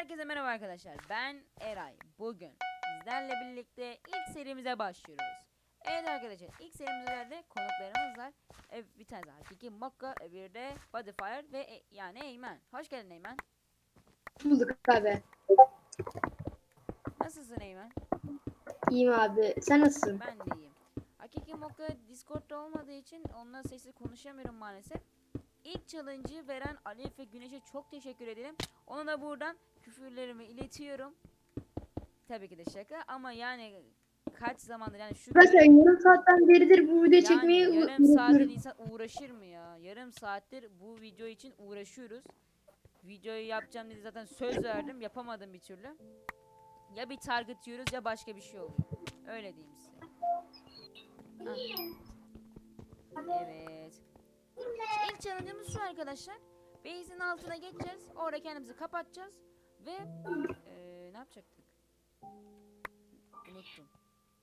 Herkese merhaba arkadaşlar. Ben Eray. Bugün sizlerle birlikte ilk serimize başlıyoruz. Evet arkadaşlar ilk serimizde konuklarımız var. Evet, bir tane daha Hakiki Mokka, bir de Bodyfire ve e- yani Eymen. Hoş geldin Eymen. bulduk abi. Nasılsın Eymen? İyiyim abi. Sen nasılsın? Ben de iyiyim. Hakiki Mokka Discord'da olmadığı için onunla sesli konuşamıyorum maalesef. İlk challenge'ı veren Alef ve Güneş'e çok teşekkür ederim. Ona da buradan küfürlerimi iletiyorum. Tabii ki de şaka ama yani kaç zamandır yani şu Arkadaşlar yarım saatten beridir bu video yani çekmeye yarım saattir insan uğraşır mı ya? Yarım saattir bu video için uğraşıyoruz. Videoyu yapacağım dedi zaten söz verdim yapamadım bir türlü. Ya bir target yiyoruz ya başka bir şey oluyor. Öyle diyeyim size. Ah. Evet. İlk challenge'ımız şu arkadaşlar. Base'in altına geçeceğiz. Orada kendimizi kapatacağız. Ve eee, ne yapacaktık? Unuttum.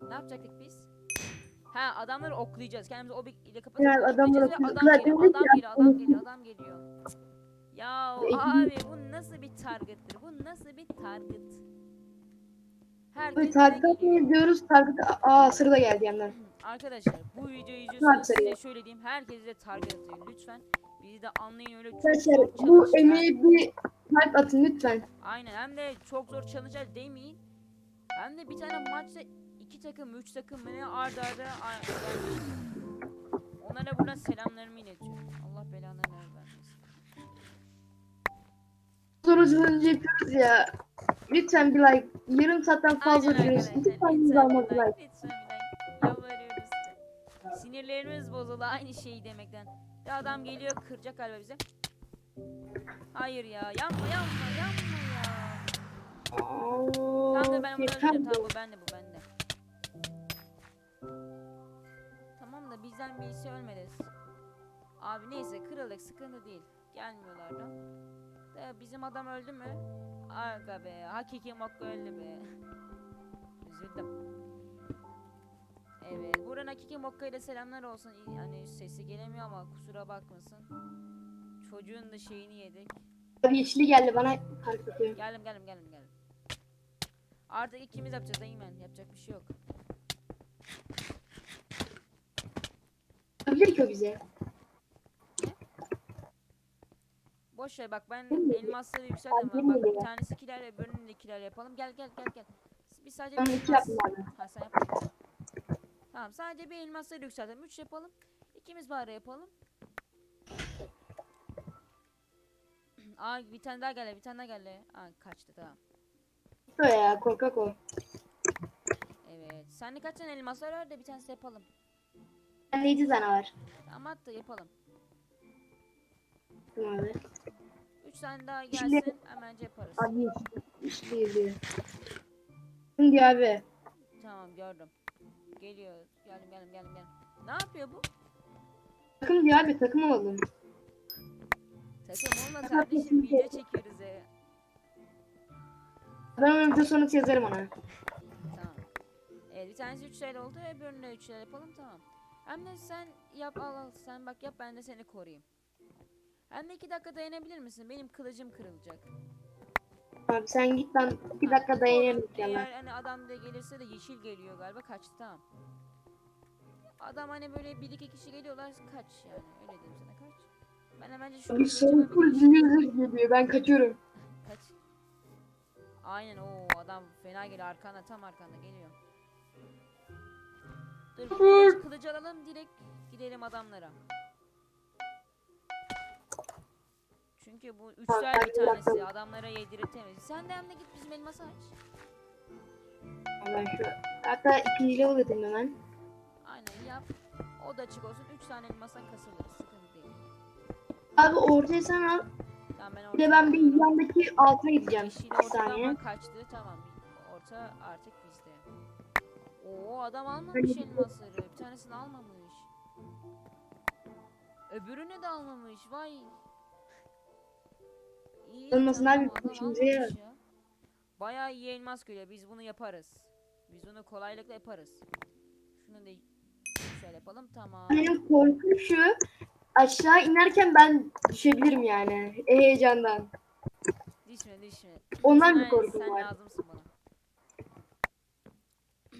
Ne yapacaktık biz? Ha adamları oklayacağız. Kendimizi o ile kapatıp Evet, adamları oklayacağız adam adam ya, geliyor, adam geliyor, adam geliyor. Ya abi bu nasıl bir target'tır? Bu nasıl bir target? Abi bize target geliyor. diyoruz. Target aa sıra da geldi yandan. Arkadaşlar bu videoyu izliyorsanız Target size şöyle diyeyim. Herkes de target atıyor lütfen. Bizi de anlayın öyle çok Arkadaşlar zor bu challenge'lar- emeğe bir kalp atın lütfen. Aynen hem de çok zor challenge'lar demeyin. Hem de bir tane maçta iki takım, üç takım mı ne arda arda gelmiş. Onlara buradan selamlarımı iletiyorum. Allah belanı vermesin. Challenge yapıyoruz ya. Lütfen bir like. Yarım saatten fazla Aynen. Lütfen bir Lütfen bir almak like. like. Lütfen bir like. Yalvarıyoruz size. Sinirlerimiz bozuldu aynı şeyi demekten. Bir adam geliyor kıracak galiba bize. Hayır ya yanma yanma yanma ya. Tamam da ben bunu yeter bu. Tamam bu bende bu bende. Tamam da bizden birisi ölmedi. Abi neyse kırıldık sıkıntı değil. Gelmiyorlar da. Da bizim adam öldü mü? Aga be hakiki mokka öldü be. Üzüldüm. Evet buradan hakiki mokka ile selamlar olsun. Yani sesi gelemiyor ama kusura bakmasın. Çocuğun da şeyini yedik. Abi yeşili geldi bana hareket atıyor. Geldim geldim geldim geldim. Artık ikimiz yapacağız Eymen. Yapacak bir şey yok. Yapabilir ki o bize. Boş ver bak ben elmasları yükselttim. Değil Bak bir tanesi kiler öbürünü de kiler yapalım. Gel gel gel gel. Biz sadece Ben bir iki elmas... Ha sen yapmadın. Tamam sadece bir elmasları yükseltelim. Üç yapalım. İkimiz bari yapalım. Aa bir tane daha geldi. Bir tane daha geldi. Aa kaçtı tamam. Ya korkak o. Evet. Sende kaç tane elmaslar var da bir tanesi yapalım. Ben de 7 tane var. At da yapalım. Tamam abi. Üç tane daha gelsin. Hemen yaparız. Abi geliyor. Şimdi abi. Tamam gördüm. Geliyor. Geldim geldim geldim geldim. Ne yapıyor bu? Takım diyor abi takım olalım. Takım olma kardeşim video çekiyoruz ya. Ben onu video sonrası yazarım ona. Tamam. Evet bir tanesi 3 TL oldu öbürünü de 3 TL yapalım tamam. Hem de sen yap al al sen bak yap ben de seni koruyayım. Hem de 2 dakika dayanabilir misin? Benim kılıcım kırılacak. Abi sen git ben bir dakika inşallah. Eğer hani adam da gelirse de yeşil geliyor galiba kaçtı tamam. Adam hani böyle bir iki kişi geliyorlar kaç yani öyle diyeyim sana kaç. Ben hemen şu Abi kılıcıma son bir full geçeyim. geliyor ben kaçıyorum. Kaç. Aynen o adam fena geliyor arkanda tam arkanda geliyor. Dur kılıç, kılıcı alalım direkt gidelim adamlara. Çünkü bu üçler bir tanesi adamlara yedirtemeyiz. Sen de hem de git bizim elması aç. Ben şu hatta ikinci level edeyim hemen. Aynen yap. O da açık olsun. Üç tane elmasa kasılırız. Sıkıntı değil. Abi ortaya sen al. Tamam ben Bir de ben bir yandaki altına gideceğim. Yeşil Bir ortada saniye. ama kaçtı. Tamam. Orta artık bizde. Oo adam almamış elmasları. Bir tanesini almamış. Öbürünü de almamış. Vay. Olmasın abi, işimize yarar. ya. Bayağı iyi elmas geliyor. Biz bunu yaparız. Biz bunu kolaylıkla yaparız. Şunu da şöyle yapalım. Tamam. Benim korkum şu. Aşağı inerken ben düşebilirim yani. E, heyecandan. Düşme düşme. Ondan Sen- bir korkum Sen var. lazımsın bana.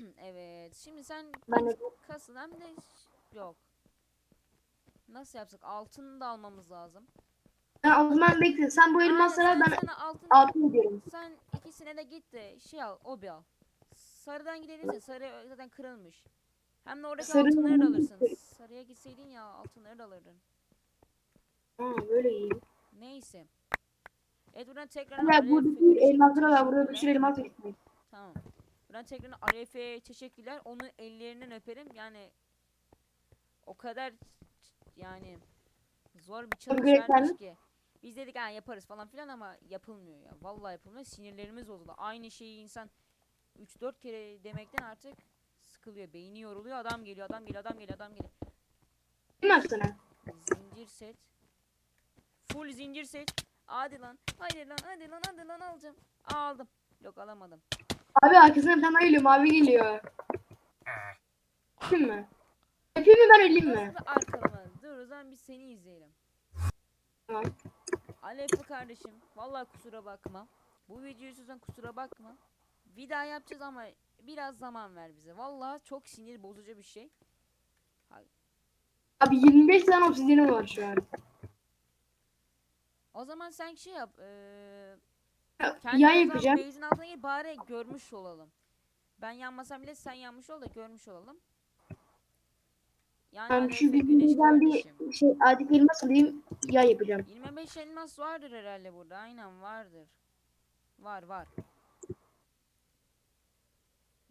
evet. Şimdi sen Ben de kasın hem de yok. Nasıl yapsak? Altını da almamız lazım. Ha, o zaman bekle. Sen bu Aynen, ben altın altın ediyorum. sen ikisine de git de şey al, obi al. Sarıdan gidebilirsin. Sarı zaten kırılmış. Hem de oradaki Sarı altınları da alırsın. Sarıya gitseydin ya altınları da alırdın. Ha böyle iyi. Neyse. Evet buradan tekrar Ya buradaki elmasları al. Burada bir sürü elmas var. Tamam. Buradan tekrar Arefe'ye teşekkürler. Onun ellerinden öperim. Yani o kadar yani zor bir mi? ki. Biz dedik ha yaparız falan filan ama yapılmıyor ya. Vallahi yapılmıyor. Sinirlerimiz bozuldu. Aynı şeyi insan 3-4 kere demekten artık sıkılıyor. Beyni yoruluyor. Adam geliyor, adam geliyor, adam geliyor, adam geliyor. Kim sana? Zincir set. Full zincir set. Hadi lan. Hadi lan, hadi lan, hadi lan alacağım. Aldım. Yok alamadım. Abi arkasından bir tane geliyor. Mavi geliyor. Kim mi? Yapayım mı ben öleyim mi? Arkalama? Dur o zaman biz seni izleyelim. Tamam. Kardeşim. Vallahi kusura bakma. Bu videoyu izliyorsan kusura bakma. Bir daha yapacağız ama biraz zaman ver bize. Vallahi çok sinir bozucu bir şey. Abi 25 tane obsidiyenim var şu an. O zaman sen şey yap. Ya, kendi zaman yapacağım. base'in altına gir bari görmüş olalım. Ben yanmasam bile sen yanmış ol da görmüş olalım. Yani Ben şu ve Güneş bildiğimden bir şey adet elmas alayım. Yan yapacağım. 25 elmas vardır herhalde burada. Aynen vardır. Var var.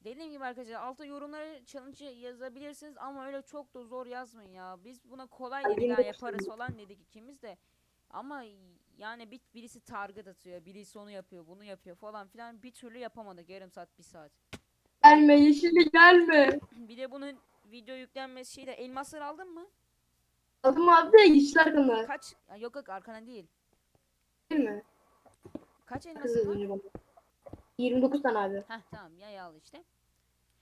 Dediğim gibi arkadaşlar altta yorumlara challenge yazabilirsiniz ama öyle çok da zor yazmayın ya. Biz buna kolay Ay, 29 yaparız falan dedik ikimiz de. Ama yani bir, birisi target atıyor, birisi onu yapıyor, bunu yapıyor falan filan bir türlü yapamadık yarım saat, bir saat. Gelme yeşilli gelme. Bir de bunun video yüklenmesi şeyde elmasları aldın mı? Adım abi de yeşil arkamda. Kaç? Ha, yok yok arkana değil. Değil mi? Kaç Kız elmasın var? önce bana. 29 tane abi. Heh tamam yay al işte.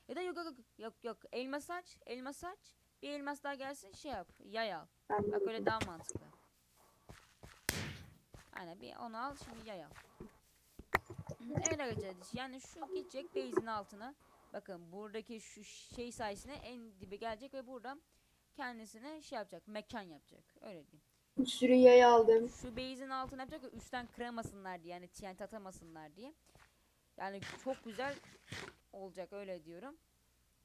Ya da yok yok yok yok yok elmas aç elmas aç bir elmas daha gelsin şey yap yay al. Ben Bak öyle daha mantıklı. Aynen bir onu al şimdi yay al. evet arkadaşlar yani şu gidecek base'in altına. Bakın buradaki şu şey sayesinde en dibe gelecek ve buradan kendisine şey yapacak mekan yapacak öyle diyeyim. bir sürü yay aldım. Şu base'in altına yapacak ki üstten kıramasınlar diye yani TNT atamasınlar diye. Yani çok güzel olacak öyle diyorum.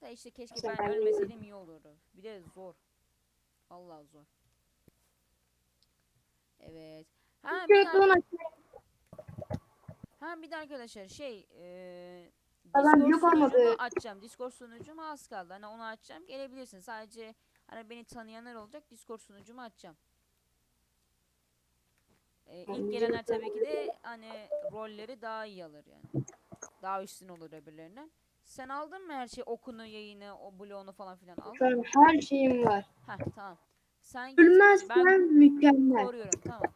Da işte keşke ben ben ölmeseydim iyi olurdu. Bir de zor. Allah zor. Evet. Ha bir, de, onu ha bir de arkadaşlar şey eee Discord yok olmadı. sunucumu açacağım. Discord sunucum az kaldı. Hani onu açacağım. Gelebilirsin. Sadece hani beni tanıyanlar olacak. Discord sunucumu açacağım. Ee, ilk gelenler tabii ki de hani rolleri daha iyi alır yani. Daha üstün olur öbürlerinden. Sen aldın mı her şey okunu, yayını, o bloğunu falan filan aldın mı? her şeyim var. Heh tamam. Sen git, Ölmezsen ben mükemmel. koruyorum tamam.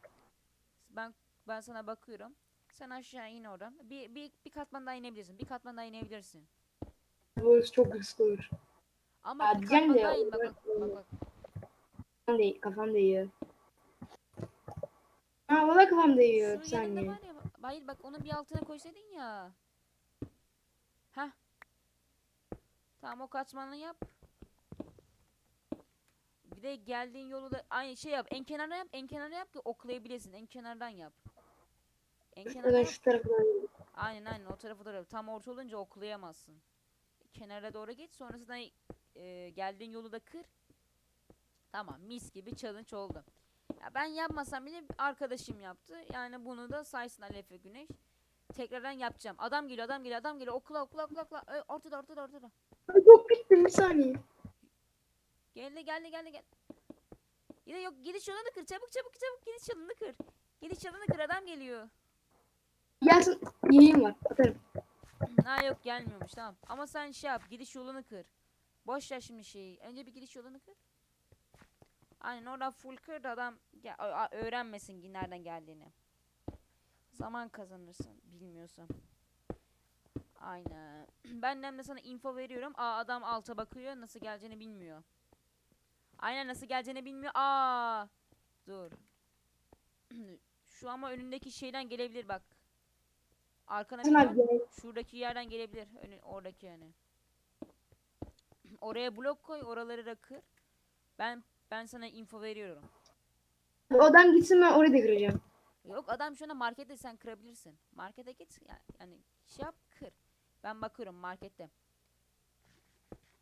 Ben ben sana bakıyorum. Sen aşağı in oradan. Bir, bir, bir katman daha inebilirsin. Bir katman daha inebilirsin. Bu çok hızlı olur. Ama Ya bir katman daha in. Bak bak bak. Kafam da, kafam da yiyor. Ha valla kafam. Bir Şunun yanında saniye. var ya. Hayır bak onun bir altına koysaydın ya. Heh. Tamam o kaçmanı yap. Bir de geldiğin yolu da aynı şey yap. En kenarına yap. En kenarına yap ki oklayabilesin. En kenardan yap. En yap. şu tarafa doğru. Aynen aynen o tarafı doğru. Tam orta olunca oklayamazsın. Kenara doğru git. Sonrasında e, geldiğin yolu da kır. Tamam mis gibi challenge oldu. Ya ben yapmasam bile arkadaşım yaptı. Yani bunu da saysın Alef ve Güneş. Tekrardan yapacağım. Adam geliyor adam geliyor adam geliyor. Okla okla okla okla. Ö, Ortada ortada ortada. Ay, Çok bittim bir saniye. Geldi geldi geldi geldi. Yine yok gidiş yolunu kır. Çabuk çabuk çabuk gidiş yolunu kır. Gidiş yolunu kır adam geliyor. Gelsin. Yayın var. Atarım. ha yok gelmiyormuş tamam. Ama sen şey yap gidiş yolunu kır. Boş ver şimdi şeyi. Önce bir gidiş yolunu kır. Aynen oradan full kır da adam ge- a- a- öğrenmesin nereden geldiğini. Zaman kazanırsın bilmiyorsam. Aynen. Ben de sana info veriyorum. Aa adam alta bakıyor nasıl geleceğini bilmiyor. Aynen nasıl geleceğini bilmiyor. Aa dur. Şu ama önündeki şeyden gelebilir bak. Arkana bir gel. Şuradaki yerden gelebilir. Önü, oradaki yani. Oraya blok koy, oraları da kır. Ben ben sana info veriyorum. Odan gitsin ben oraya da gireceğim. Yok adam şu anda markette sen kırabilirsin. Markete git yani, yani şey yap kır. Ben bakıyorum markette.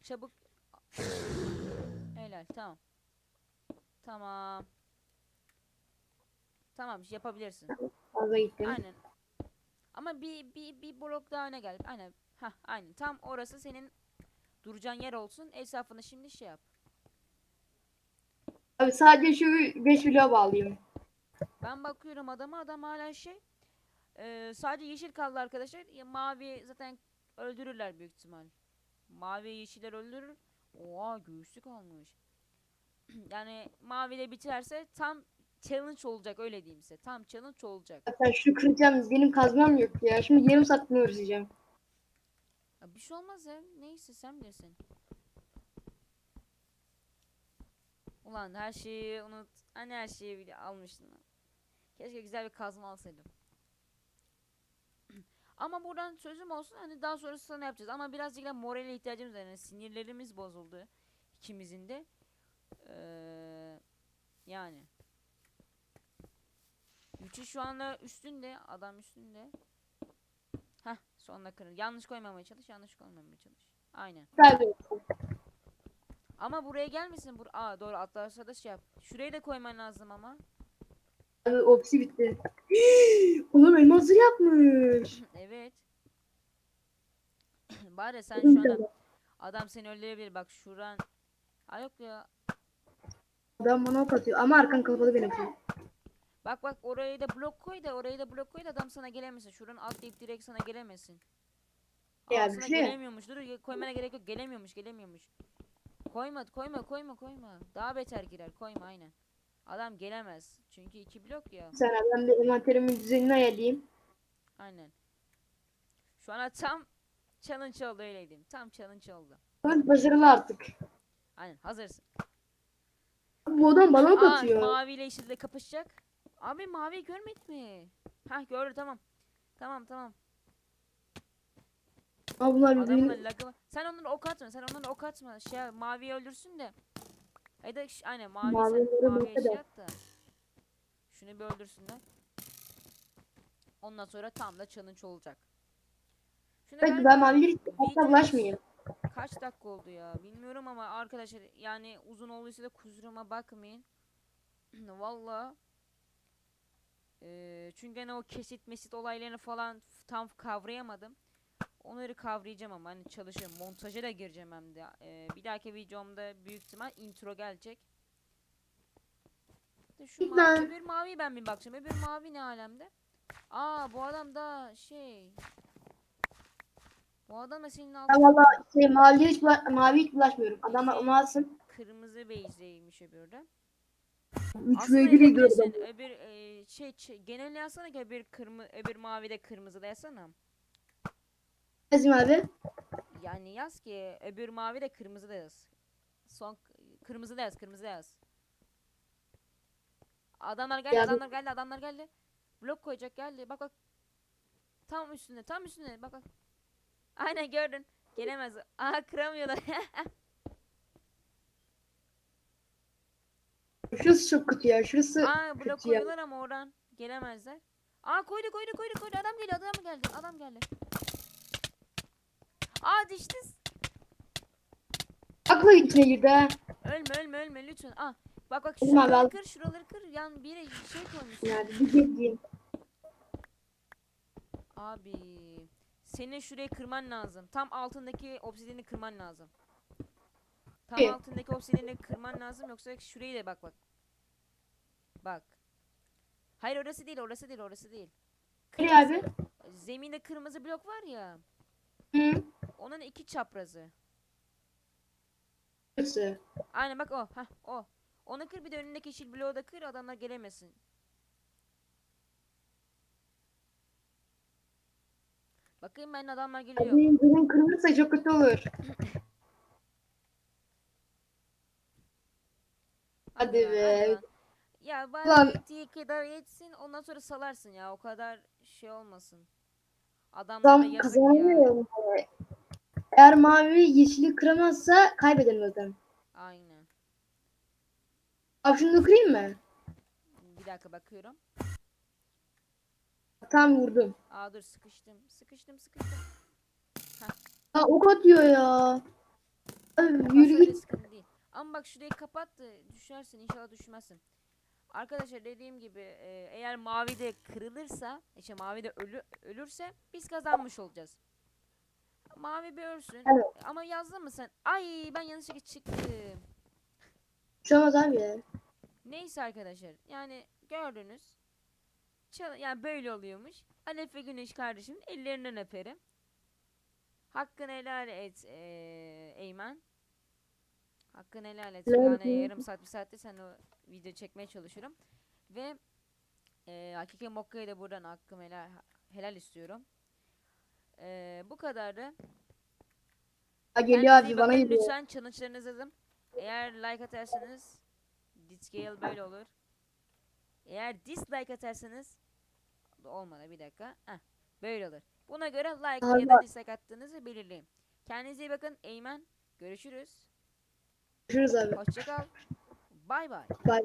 Çabuk. Helal tamam. Tamam. Tamam yapabilirsin. Fazla gittim. Aynen. Ama bir bir bir blok daha öne gel. Aynen. Hah aynen. Tam orası senin duracağın yer olsun. Etrafını şimdi şey yap. Abi sadece şu 5 bloğa bağlayayım. Ben bakıyorum adama adam hala şey. Eee, sadece yeşil kaldı arkadaşlar. Ya, mavi zaten öldürürler büyük ihtimal. Mavi yeşiller öldürür. Oha göğüslük almış. yani mavi de biterse tam challenge olacak öyle diyeyim size. Tam challenge olacak. Zaten şu kıracağım. Benim kazmam yok ya. Şimdi yarım saat bunu uğraşacağım. Ya bir şey olmaz ya. Neyse sen bilirsin. Ulan her şeyi unut. Hani her şeyi bile almıştın. Keşke güzel bir kazma alsaydım. Ama buradan sözüm olsun hani daha sonrası sana yapacağız. Ama birazcık da morale ihtiyacımız var. Yani sinirlerimiz bozuldu. ikimizin de. Ee, yani. Üçü şu anda üstünde. Adam üstünde. Heh sonuna kırın. Yanlış koymamaya çalış. Yanlış koymamaya çalış. Aynen. Tabii. Ama buraya gelmesin. Bur Aa doğru atlarsa da şey yap. Şuraya da koyman lazım ama. Abi opsi bitti. Oğlum elması yapmış. evet. Bari sen şu anda bir adam seni öldürebilir. Bak şuran. Aa yok ya. Adam bana ok atıyor ama arkan kapalı benim. Bak bak orayı da blok koy da orayı da blok koy da adam sana gelemesin. Şuran atlayıp direkt sana gelemesin. Aa, Ya bir sana şey- gelemiyormuş. Dur koymana gerek yok. Gelemiyormuş gelemiyormuş. Koyma koyma koyma koyma. Daha beter girer. Koyma aynen. Adam gelemez. Çünkü iki blok ya. Sen abi ben de envanterimin düzenini ayarlayayım. Aynen. Şu an tam challenge oldu öyle diyeyim. Tam challenge oldu. Ben başarılı artık. Aynen hazırsın. Bu adam bana ok Aa, atıyor. mavi ile yeşille kapışacak. Abi mavi görmedin mi? Hah gördü tamam. Tamam tamam. Birbirini... lagı var. Sen onları ok atma. Sen onları ok atma. Şey maviyi öldürsün de. Ya da ş- aynen mavi Mavileri sen maviye yok şey eder. at da. Şunu bir öldürsünler. Ondan sonra tam da challenge olacak. Şunu Belki ben mavileri hatta bulaşmayayım. Kaç dakika oldu ya bilmiyorum ama arkadaşlar yani uzun olduysa da kusuruma bakmayın. Valla. Çünkü hani o kesit mesit olaylarını falan tam kavrayamadım. Onları kavrayacağım ama hani çalışıyorum. Montaja da gireceğim hem de. Eee, bir dahaki videomda büyük ihtimal intro gelecek. De şu Bir mavi, ben- öbür mavi ben bir bakacağım. Öbür mavi ne alemde? Aa bu adam da şey. Bu adam da senin Ben altın valla şey, maviye hiç, bula- mavi hiç bulaşmıyorum. Adamlar onu alsın. kırmızı beyzeymiş öbürü de. 3 Aslında ve 1 gidiyor adam. yapabilirsin. Öbür e, şey, ç- genel yazsana ki öbür kırmı öbür mavi de kırmızı da yazsana. Ezim abi. Yani yaz ki öbür mavi de kırmızı da yaz. Son kırmızı da yaz, kırmızı da yaz. Adamlar geldi, Yazdım. adamlar geldi, adamlar geldi. Blok koyacak geldi. Bak bak. Tam üstünde, tam üstünde. Bak bak. Aynen gördün. Gelemez. Aha kıramıyorlar. Şurası çok kötü ya. Şurası Aa blok kötü ya. koyuyorlar ama oradan gelemezler. Aa koydu koydu koydu koydu adam geliyor adam geldi adam geldi. Aa düştü. Akla içine girdi ha. Ölme ölme ölme lütfen. Aa bak bak abi, şuraları al. kır şuraları kır. Yan bir şey koymuş. Yani bir gezeyim. Abi senin şurayı kırman lazım. Tam altındaki obsidiyeni kırman lazım. Tam İyi. altındaki obsidiyeni kırman lazım yoksa şurayı da bak bak. Bak. Hayır orası değil orası değil orası değil. Ne abi? Zeminde kırmızı blok var ya. Hı. Onun iki çaprazı. Şurası. Aynen bak o. Hah o. Onu kır bir de önündeki yeşil bloğu da kır adamlar gelemesin. Bakayım ben adamlar geliyor. Benim benim kırılırsa çok kötü olur. Hadi be. Ya bari Lan. yettiği kadar yetsin ondan sonra salarsın ya o kadar şey olmasın. Adamlara Tam yazık ya. Eğer mavi yeşili kıramazsa kaybederim zaten. Aynen. Abi şunu da kırayım mı? Bir dakika bakıyorum. Tam vurdum. Aa dur sıkıştım. Sıkıştım sıkıştım. Aa ok atıyor ya. Abi yürü git. değil. Ama bak şurayı kapat da düşersin inşallah düşmezsin. Arkadaşlar dediğim gibi e, eğer mavi de kırılırsa, işte mavi de ölü, ölürse biz kazanmış olacağız. Mavi bir ölsün. Evet. Ama yazdın mı sen? Ay ben yanlışlıkla çıktım. Olmaz abi ya. Neyse arkadaşlar yani gördünüz. Çal- yani böyle oluyormuş. Alef ve Güneş kardeşimin ellerinden öperim. Hakkını helal et eee, Eymen. Hakkını helal et. Yani yarım saat bir saatte sen o video çekmeye çalışırım. Ve eee Hakiki Mokka'ya da buradan hakkımı helal, helal istiyorum. Eee, bu kadardı. Ha, geliyor abi bana geliyor. Lütfen challenge'larınızı yazın. Eğer like atarsanız Discale böyle olur. Eğer dislike atarsanız olmadı bir dakika. Heh, böyle olur. Buna göre like ya da Allah. dislike attığınızı belirleyin. Kendinize iyi bakın. Eymen görüşürüz. Görüşürüz abi. Hoşçakal. Bay bay.